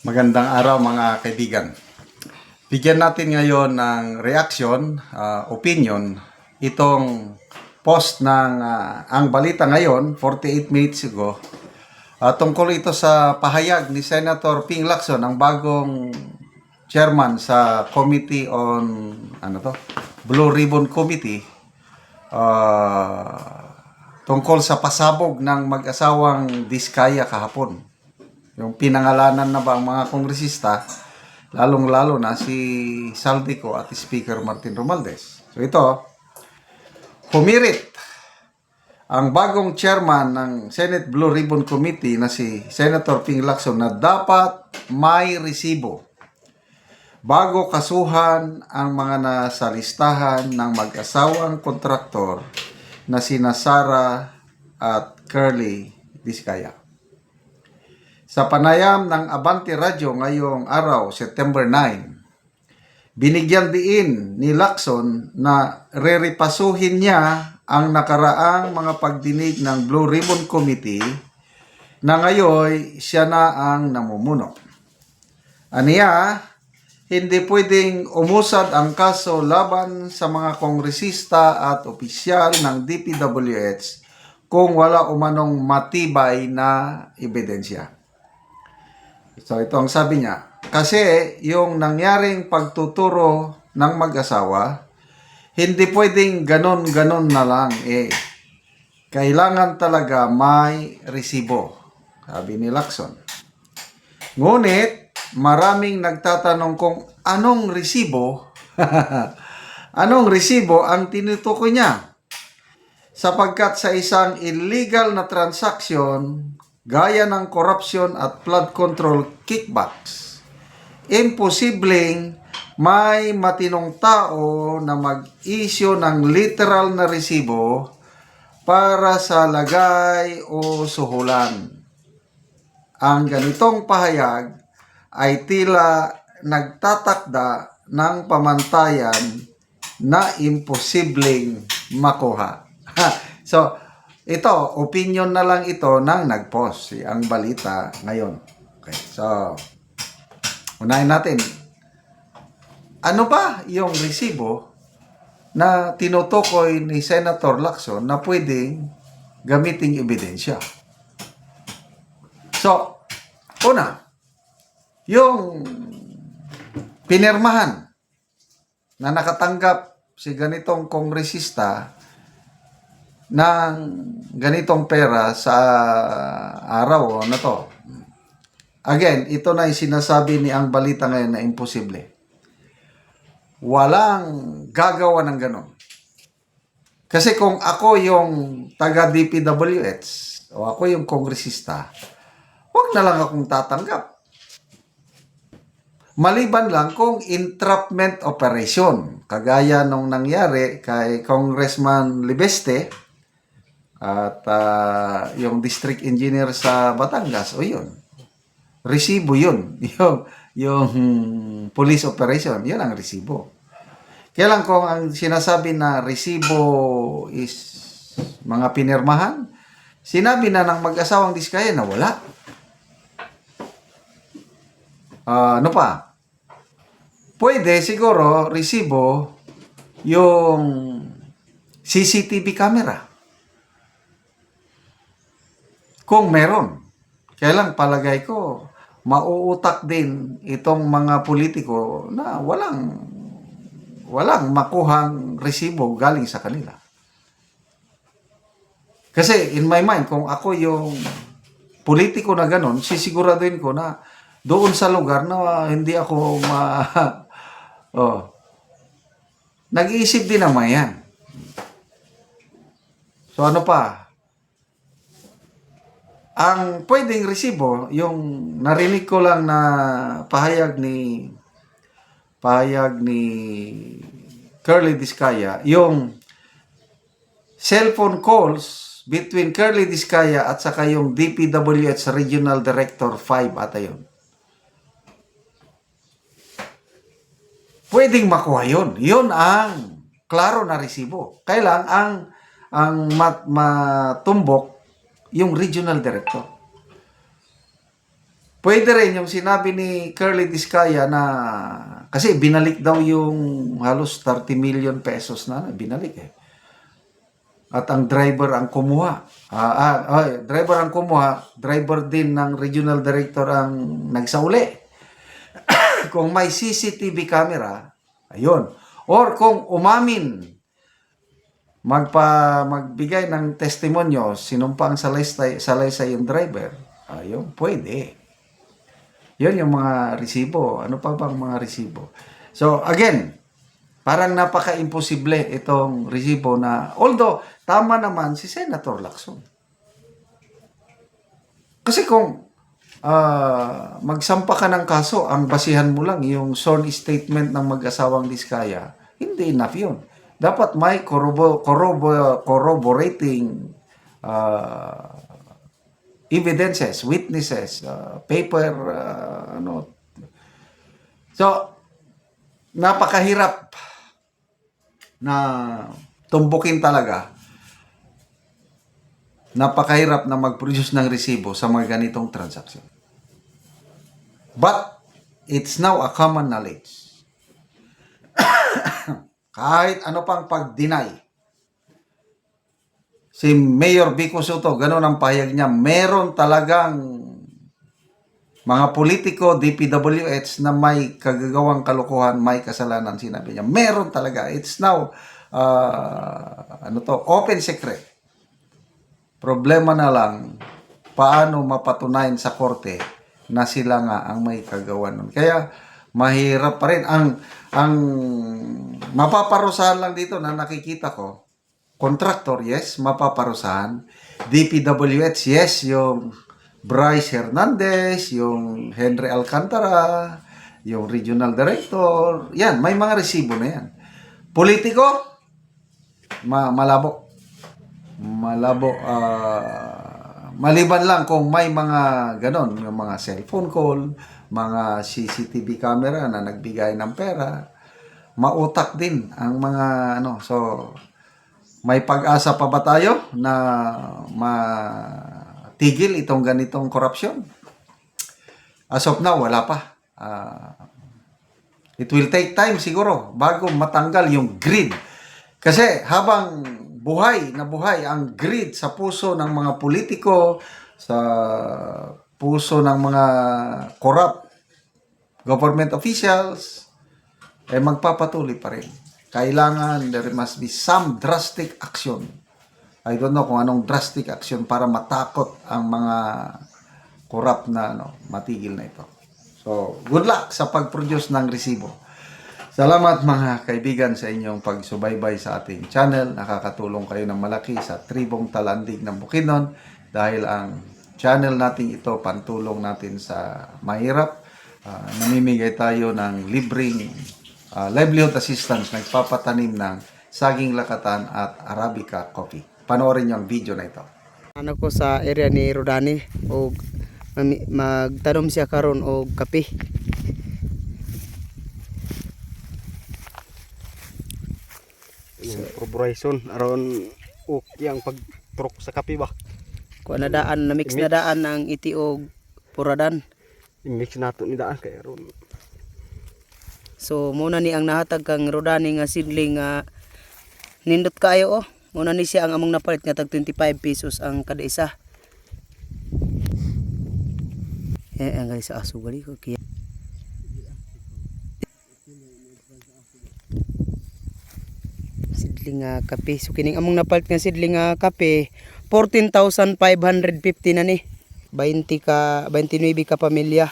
Magandang araw mga kaibigan. Bigyan natin ngayon ng reaction, ah, opinion, itong post ng ah, ang balita ngayon, 48 minutes ago, ah, tungkol ito sa pahayag ni Senator Ping Lacson, ang bagong chairman sa Committee on, ano to, Blue Ribbon Committee, ah, tungkol sa pasabog ng mag-asawang Diskaya kahapon yung pinangalanan na ba ang mga kongresista, lalong-lalo na si Saldico at Speaker Martin Romualdez. So ito, humirit ang bagong chairman ng Senate Blue Ribbon Committee na si Senator Ping Lacson na dapat may resibo bago kasuhan ang mga nasa listahan ng mag-asawang kontraktor na sina Sara at Curly Vizcaya. Sa panayam ng Abante Radio ngayong araw, September 9, binigyan diin ni Lacson na reripasuhin niya ang nakaraang mga pagdinig ng Blue Ribbon Committee na ngayon siya na ang namumuno. Aniya, hindi pwedeng umusad ang kaso laban sa mga kongresista at opisyal ng DPWH kung wala umanong matibay na ebidensya. So ito ang sabi niya. Kasi yung nangyaring pagtuturo ng mag-asawa, hindi pwedeng ganon-ganon na lang eh. Kailangan talaga may resibo, sabi ni Lacson. Ngunit, maraming nagtatanong kung anong resibo, anong resibo ang tinutukoy niya. Sapagkat sa isang illegal na transaction, gaya ng corruption at flood control kickbacks, imposibleng may matinong tao na mag-issue ng literal na resibo para sa lagay o suhulan. Ang ganitong pahayag ay tila nagtatakda ng pamantayan na imposibleng makuha. so, ito, opinion na lang ito ng nag-post, si ang balita ngayon. Okay, so, unahin natin. Ano ba yung resibo na tinutukoy ni Senator Lacson na pwedeng gamiting ebidensya? So, una, yung pinirmahan na nakatanggap si ganitong kongresista ng ganitong pera sa araw na to. Again, ito na yung sinasabi ni ang balita ngayon na imposible. Walang gagawa ng ganon. Kasi kung ako yung taga DPWH o ako yung kongresista, wag na lang akong tatanggap. Maliban lang kung entrapment operation, kagaya nung nangyari kay Congressman Libeste, at ah, yung district engineer sa Batangas, o yun. Resibo yun. Yung, yung police operation, yun ang resibo. Kaya lang kung ang sinasabi na resibo is mga pinirmahan, sinabi na ng mag-asawang diskaya na wala. Ah, ano pa? Pwede siguro resibo yung CCTV camera. Kung meron. Kaya lang palagay ko, mauutak din itong mga politiko na walang walang makuhang resibo galing sa kanila. Kasi in my mind, kung ako yung politiko na ganun, sisiguraduhin ko na doon sa lugar na hindi ako ma... oh. Nag-iisip din naman yan. So ano pa? Ang pwedeng resibo, yung narinig ko lang na pahayag ni pahayag ni Curly Discaya, yung cellphone calls between Curly Discaya at saka yung DPWH Regional Director 5 ata yun. Pwedeng makuha yun. Yun ang klaro na resibo. Kailang ang ang mat, matumbok yung regional director. Pwede rin yung sinabi ni Curly Discaya na kasi binalik daw yung halos 30 million pesos na binalik eh. At ang driver ang kumuha. Ah, ah, ay, driver ang kumuha, driver din ng regional director ang nagsauli. kung may CCTV camera, ayun. Or kung umamin, magpa magbigay ng testimonyo, sinumpa ang salaysay, salaysay yung driver, ayun, pwede. Yun yung mga resibo. Ano pa bang mga resibo? So, again, parang napaka-imposible itong resibo na, although, tama naman si Senator Lacson. Kasi kung ah, magsampa ka ng kaso, ang basihan mo lang yung sworn statement ng mag-asawang Diskaya, hindi enough yun. Dapat may corrobo- corrobo- corroborating ah, evidences, witnesses, uh, paper, uh, ano. So, napakahirap na tumbukin talaga. Napakahirap na mag-produce ng resibo sa mga ganitong transaction. But, it's now a common knowledge. Kahit ano pang pag-deny, si Mayor Vico Soto, ganun ang pahayag niya, meron talagang mga politiko, DPWH na may kagagawang kalokohan, may kasalanan, sinabi niya. Meron talaga. It's now, uh, ano to, open secret. Problema na lang, paano mapatunayan sa korte na sila nga ang may kagawa nun. Kaya, mahirap pa rin. Ang, ang mapaparusahan lang dito na nakikita ko, Contractor, yes, mapaparusahan. DPWH, yes, yung Bryce Hernandez, yung Henry Alcantara, yung regional director, yan, may mga resibo na yan. Politiko, ma malabo. Malabo, ah, maliban lang kung may mga ganon, yung mga cellphone call, mga CCTV camera na nagbigay ng pera, mautak din ang mga ano, so may pag-asa pa ba tayo na matigil itong ganitong korupsyon? As of now, wala pa. Ah, it will take time siguro bago matanggal yung greed. Kasi habang buhay na buhay ang greed sa puso ng mga politiko, sa puso ng mga corrupt government officials, eh magpapatuloy pa rin kailangan there must be some drastic action. I don't know kung anong drastic action para matakot ang mga corrupt na ano, matigil na ito. So, good luck sa pag-produce ng resibo. Salamat mga kaibigan sa inyong pagsubaybay sa ating channel. Nakakatulong kayo ng malaki sa tribong talandig ng Bukidnon dahil ang channel natin ito pantulong natin sa mahirap. Ah, namimigay tayo ng libreng uh, livelihood assistance nagpapatanim ng saging lakatan at arabica coffee. Panoorin niyo ang video na ito. ano ko sa area ni Rodani mami- magtanom siya karon og kape Corporation aron okay ang pagtrok sa kape ba. kuha na daan na mix na daan ng iti og puradan. I-mix nato ni daan kay aron. So muna ni ang nahatag kang Rodani nga sidling nga nindot kayo oh. Muna ni siya ang among napalit nga tag 25 pesos ang kada isa. Eh ang gali sa aso gali ko kaya sidling nga kape so kining among napalit nga sidling nga kape 14,550 na ni 20 ka 29 ka pamilya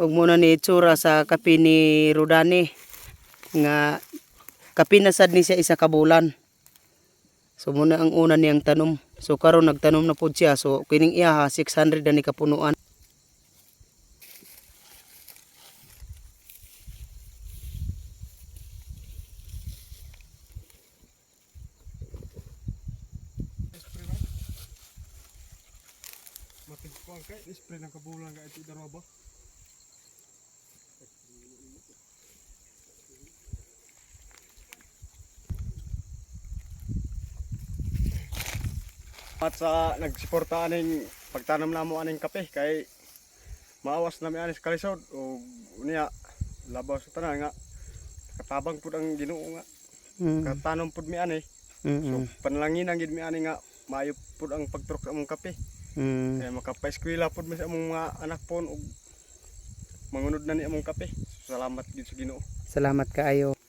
Huwag muna ni itsura sa kape ni Rodani nga kape na sad ni siya isa ka bulan. So muna ang una niyang tanom. So karon nagtanom na pud siya. So kining iya ha 600 na ni kapunuan. matigkuan kay spray ng kabulan ka ito daro ba. At sa nagsuporta aning pagtanam namo aning kape kay maawas nami anis kalisod o unya labaw sa tanan nga katabang pud ang Ginoo nga Mm. katanom pud mi ani. So Mm. panalangin ang gid mi ani nga maayo pud ang pagturok sa among kape. Mm. Kaya makapaeskwela mi sa among mga anak pon og mangunod na ni among kape. Salamat gid sa Ginoo. Salamat kaayo.